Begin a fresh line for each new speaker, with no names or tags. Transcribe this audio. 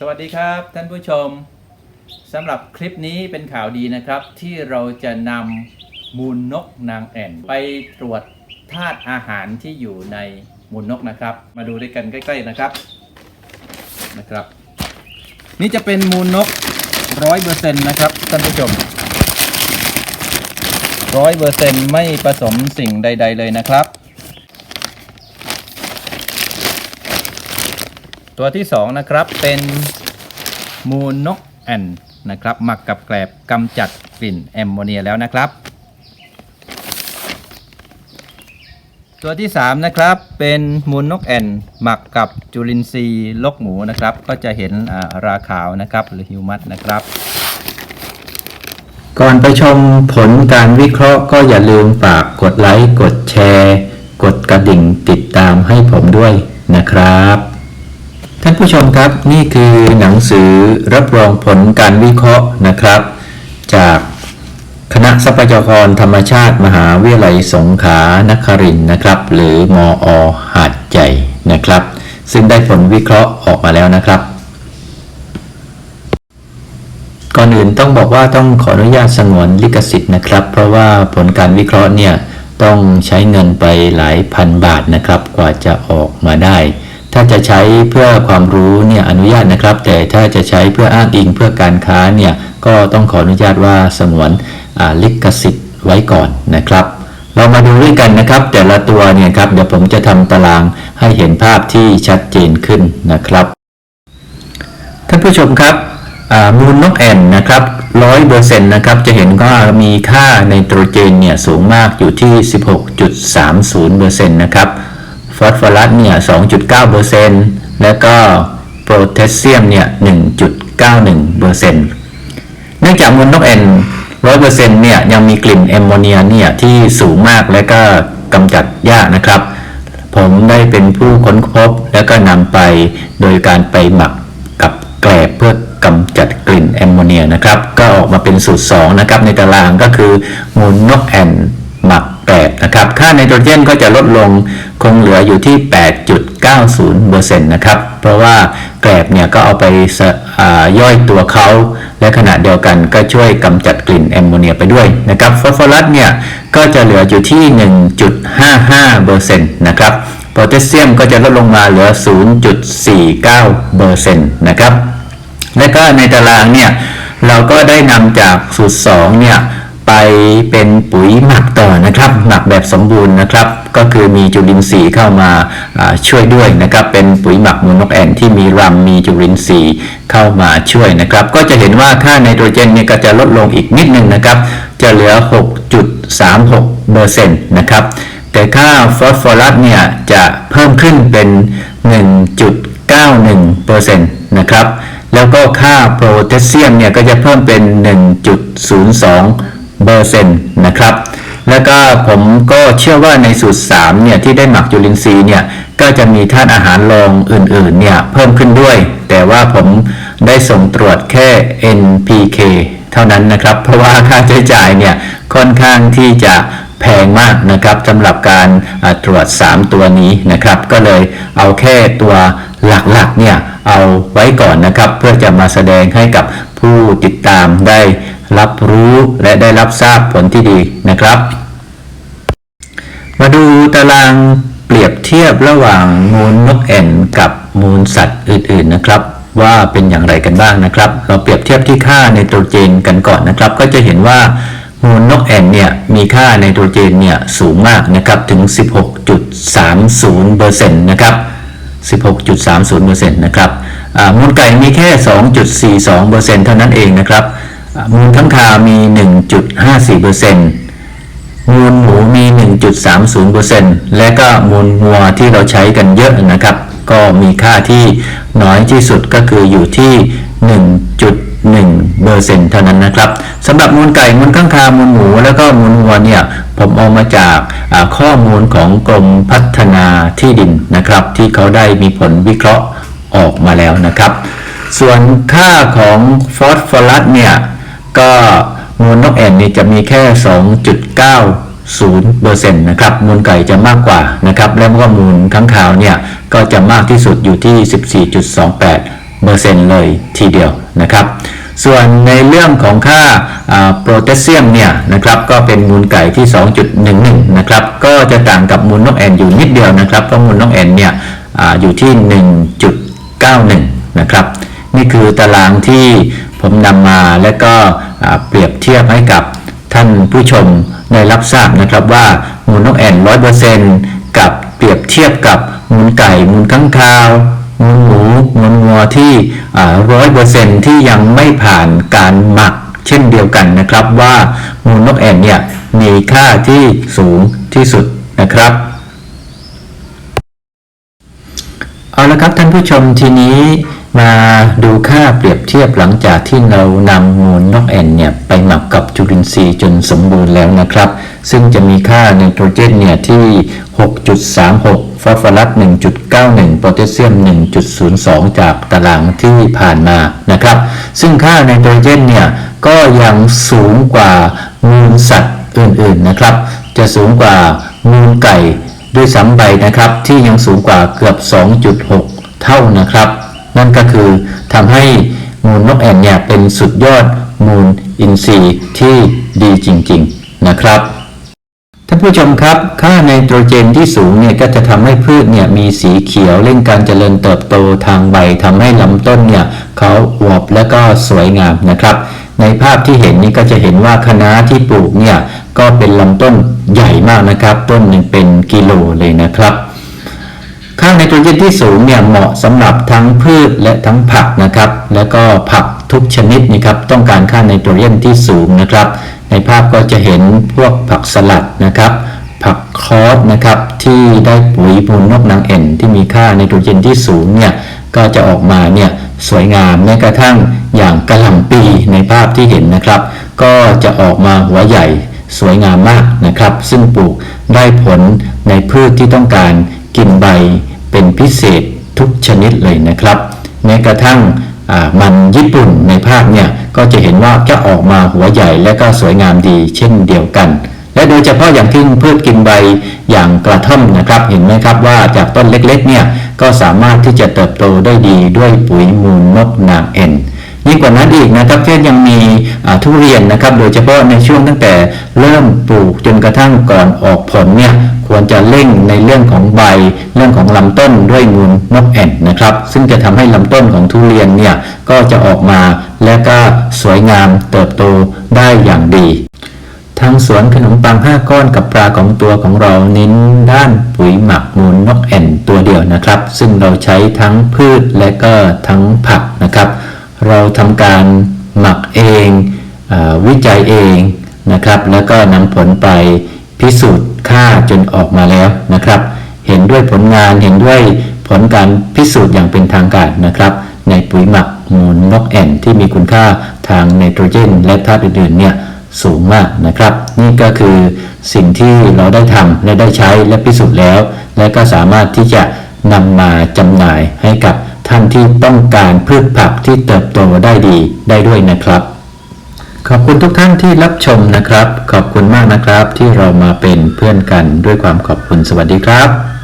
สวัสดีครับท่านผู้ชมสำหรับคลิปนี้เป็นข่าวดีนะครับ ที่เราจะนำมูลนกนางแอ่น ไปตรวจธาตุอาหารที่อยู่ในมูลนกนะครับ มาดูด้วยกันใกล้ ๆนะครับนะครับ นี่จะเป็นมูลนกร้อยเปอร์เซ็นต์นะครับท่านผู้ชมร้อยเปอร์เซ็นต์ไม่ผสมสิ่งใด ๆ เลยนะครับ ตัวที่ 2 นะครับ เป็นมูลนกแอนนะครับ หมักกับแกลบกำจัดกลิ่นแอมโมเนียแล้วนะครับ ตัวที่ 3 นะครับ เป็นมูลนกแอนหมักกับจุลินทรีย์ลกหมูนะครับ ก็จะเห็นอ่าราขาวนะครับหรือฮิวมัสนะครับ
ก่อนไปชมผลการวิเคราะห์ก็อย่าลืมฝากกดไลค์ กดแชร์ กดกระดิ่งติดตามให้ผมด้วยนะครับ ท่านผู้ชมครับนี่คือหนังสือรับรองผลการวิเคราะห์นะครับ จากคณะทรัพยากรธรรมชาติมหาวิทยาลัยสงขลานครินทร์นะครับ หรือมอหาดใหญ่นะครับ ซึ่งได้ผลวิเคราะห์ออกมาแล้วนะครับ ก่อนอื่นต้องบอกว่าต้องขออนุญาตสงวนลิขสิทธิ์นะครับ เพราะว่าผลการวิเคราะห์เนี่ยต้องใช้เงินไปหลายพันบาทนะครับ กว่าจะออกมาได้ ถ้าจะใช้เพื่อความรู้เนี่ยอนุญาตนะครับ แต่ถ้าจะใช้เพื่ออ้างอิงเพื่อการค้าเนี่ยก็ต้องขออนุญาตว่าสงวนลิขสิทธิ์ไว้ก่อนนะครับ เรามาดูด้วยกันนะครับ แต่ละตัวเนี่ยครับเดี๋ยวผมจะทำตารางให้เห็นภาพที่ชัดเจนขึ้นนะครับท่านผู้ชมครับมูลนกแอ่นนะครับร้อยเปอร์เซ็นต์นะครับจะเห็นว่ามีค่าไนโตรเจนเนี่ยสูงมากอยู่ที่ 16.30เปอร์เซ็นต์นะครับ ฟอสฟอรัสเนี่ย 2.9เปอร์เซ็นต์แล้วก็โพแทสเซียมเนี่ย 1.91เปอร์เซ็นต์เนื่องจากมูลนกแอ่นร้อยเปอร์เซ็นต์เนี่ย ยังมีกลิ่นแอมโมเนียเนี่ยที่สูงมากและก็กำจัดยากนะครับ ผมได้เป็นผู้ค้นพบแล้วก็นำไปโดยการไปหมักกับแกลบเพื่อกำจัดกลิ่นแอมโมเนียนะครับ ก็ออกมาเป็นสูตร 2 นะครับในตารางก็คือมูลนกแอ่นาไนโตรเจนก็จะลดลงคงเหลืออยู่ที่ 8.90%นะครับ เพราะว่าแกลบเนี่ยก็เอาไปย่อยตัวเขา และขณะเดียวกันก็ช่วยกำจัดกลิ่นแอมโมเนียไปด้วยนะครับ ฟอสฟอรัสเนี่ยก็จะเหลืออยู่ที่ 1.55%นะครับ โพแทสเซียมก็จะลดลงมาเหลือ 0.49%นะครับ และก็ในตารางเนี่ยเราก็ได้นำจากสูตร2เนี่ยไปเป็นปุ๋ยักแบบสมบูรณ์นะครับ ก็คือมีจุลินทรีย์เข้ามาช่วยด้วยนะครับ เป็นปุ๋ยหมักมูลนกแอ่นที่มีรำมีจุลินทรีย์เข้ามาช่วยนะครับ ก็จะเห็นว่าค่าไนโตรเจนเนี่ยก็จะลดลงอีกนิดนึงนะครับ จะเหลือ 6.36เปอร์เซ็นต์นะครับ แต่ค่าฟอสฟอรัสเนี่ยจะเพิ่มขึ้นเป็น 1.91%นะครับ แล้วก็ค่าโพแทสเซียมเนี่ยก็จะเพิ่มเป็น 1.02เปอร์เซ็นต์นะครับ แล้วก็ผมก็เชื่อว่าในสูตร3เนี่ยที่ได้หมักจุลินทรีย์เนี่ยก็จะมีธาตุอาหารรองอื่นๆเนี่ยเพิ่มขึ้นด้วย แต่ว่าผมได้ส่งตรวจแค่ NPK เท่านั้นนะครับ เพราะว่าค่าใช้จ่ายเนี่ยค่อนข้างที่จะแพงมากนะครับสำหรับการตรวจ 3 ตัวนี้นะครับ ก็เลยเอาแค่ตัวหลักๆเนี่ยเอาไว้ก่อนนะครับ เพื่อจะมาแสดงให้กับผู้ติดตามได้ รับรู้และได้รับทราบผลที่ดีนะครับ มาดูตารางเปรียบเทียบระหว่างมูลนกแอ่นกับมูลสัตว์อื่นๆนะครับ ว่าเป็นอย่างไรกันบ้างนะครับ เราเปรียบเทียบที่ค่าไนโตรเจนกันก่อนนะครับ ก็จะเห็นว่ามูลนกแอ่นเนี่ยมีค่าไนโตรเจนเนี่ยสูงมากนะครับถึง 16.30%นะครับ16.30%นะครับอ่ามูลไก่มีแค่ 2.42%เท่านั้นเองนะครับ มูลข้างคาวมี 1.54%มูลหมูมี 1.30%และก็มูลงัวที่เราใช้กันเยอะนะครับ ก็มีค่าที่น้อยที่สุดก็คืออยู่ที่ 1.1เปอร์เซ็นต์เท่านั้นนะครับสำหรับมูลไก่มูลข้างคาวมูลหมู แล้วก็มูลวัวเนี่ยผมเอามาจากข้อมูลของกรมพัฒนาที่ดินนะครับ ที่เขาได้มีผลวิเคราะห์ออกมาแล้วนะครับ ส่วนค่าของฟอสฟอรัสเนี่ย ก็มูลนกแอ่นนี่จะมีแค่ 2.90%นะครับมูลไก่จะมากกว่านะครับแล้วก็มูลค้างคาวเนี่ยก็จะมากที่สุดอยู่ที่ 14.28เปอร์เซ็นต์เลยทีเดียวนะครับ ส่วนในเรื่องของค่าโพแทสเซียมเนี่ยนะครับก็เป็นมูลไก่ที่ 2.11 นะครับก็จะต่างกับมูลนกแอ่นอยู่นิดเดียวนะครับเพราะมูลนกแอ่นเนี่ยออยู่ที่ 1.91 นะครับนี่คือตารางที่ ผมนำมาและก็เปรียบเทียบให้กับท่านผู้ชมได้รับทราบนะครับว่ามูลนกแอ่น100%กับเปรียบเทียบกับมูลไก่มูลข้างคาวมูลหมูมูลงัวที่ร้อยเปอร์เซนที่ยังไม่ผ่านการหมักเช่นเดียวกันนะครับว่ามูลนกแอ่นเนี่ยมีค่าที่สูงที่สุดนะครับเอาละครับท่านผู้ชมทีนี้ มาดูค่าเปรียบเทียบหลังจากที่เรานำมูลนกแอ่นเนี่ยไปหมักกับจุลินทรีย์จนสมบูรณ์แล้วนะครับ ซึ่งจะมีค่าไนโตรเจนเนี่ยที่ 6.36 ฟอสฟอรัส 1.91 โพแทสเซียม 1.02 จากตารางที่ผ่านมานะครับ ซึ่งค่าไนโตรเจนเนี่ยก็ยังสูงกว่ามูลสัตว์อื่นๆนะครับ จะสูงกว่ามูลไก่ด้วยซ้ำไปนะครับ ที่ยังสูงกว่าเกือบ 2.6 เท่านะครับ นั่นก็คือทำให้มูลนกแอ่นเนี่ยเป็นสุดยอดมูลอินทรีย์ที่ดีจริงๆนะครับท่านผู้ชมครับ ค่าไนโตรเจนที่สูงเนี่ยก็จะทำให้พืชเนี่ยมีสีเขียวเร่งการเจริญเติบโตทางใบทำให้ลำต้นเนี่ยเขาอวบและก็สวยงามนะครับ ในภาพที่เห็นนี้ก็จะเห็นว่าคณะที่ปลูกเนี่ยก็เป็นลำต้นใหญ่มากนะครับ ต้นหนึ่งเป็นกิโลเลยนะครับ ค่าไนโตรเจนที่สูงเนี่ยเหมาะสำหรับทั้งพืชและทั้งผักนะครับ แล้วก็ผักทุกชนิดนะครับต้องการค่าไนโตรเจนที่สูงนะครับ ในภาพก็จะเห็นพวกผักสลัดนะครับ ผักคอสนะครับที่ได้ปุ๋ยมูลนกนางเอ็นที่มีค่าไนโตรเจนที่สูงเนี่ยก็จะออกมาเนี่ยสวยงามแม้กระทั่งอย่างกระหล่ำปีในภาพที่เห็นนะครับ ก็จะออกมาหัวใหญ่สวยงามมากนะครับ ซึ่งปลูกได้ผลในพืชที่ต้องการกินใบ เป็นพิเศษทุกชนิดเลยนะครับแม้กระทั่งมันญี่ปุ่นในภาพเนี่ยก็จะเห็นว่าจะออกมาหัวใหญ่และก็สวยงามดีเช่นเดียวกัน และโดยเฉพาะอย่างที่พืชกินใบอย่างกระท่อมนะครับ เห็นไหมครับว่าจากต้นเล็กๆเนี่ยก็สามารถที่จะเติบโตได้ดีด้วยปุ๋ยมูลนกนางเอ็น ยิ่งกว่านั้นอีกนะครับเช่นยังมีทุเรียนนะครับ โดยเฉพาะในช่วงตั้งแต่เริ่มปลูกจนกระทั่งก่อนออกผลเนี่ยควรจะเร่งในเรื่องของใบเรื่องของลำต้นด้วยมูลนกแอ่นนะครับ ซึ่งจะทำให้ลำต้นของทุเรียนเนี่ยก็จะออกมาและก็สวยงามเติบโตได้อย่างดีทางสวนขนมปัง 5 ก้อนกับปลาของตัวของเราเน้นด้านปุ๋ยหมักมูลนกแอ่นตัวเดียวนะครับ ซึ่งเราใช้ทั้งพืชและก็ทั้งผักนะครับ เราทำการหมักเองอวิจัยเองนะครับ แล้วก็นำผลไปพิสูจน์ค่าจนออกมาแล้วนะครับ เห็นด้วยผลงานเห็นด้วยผลการพิสูจน์อย่างเป็นทางการนะครับ ในปุ๋ยหมักมูลนกแอ่นที่มีคุณค่าทางไนโตรเจน และธาตุอื่นๆเนี่ยสูงมากนะครับ นี่ก็คือสิ่งที่เราได้ทำและได้ใช้และพิสูจน์แล้ว และก็สามารถที่จะนำมาจำหน่ายให้กับ ท่านที่ต้องการพืชผักที่เติบโตได้ดีได้ด้วยนะครับ ขอบคุณทุกท่านที่รับชมนะครับ ขอบคุณมากนะครับที่เรามาเป็นเพื่อนกันด้วยความขอบคุณสวัสดีครับ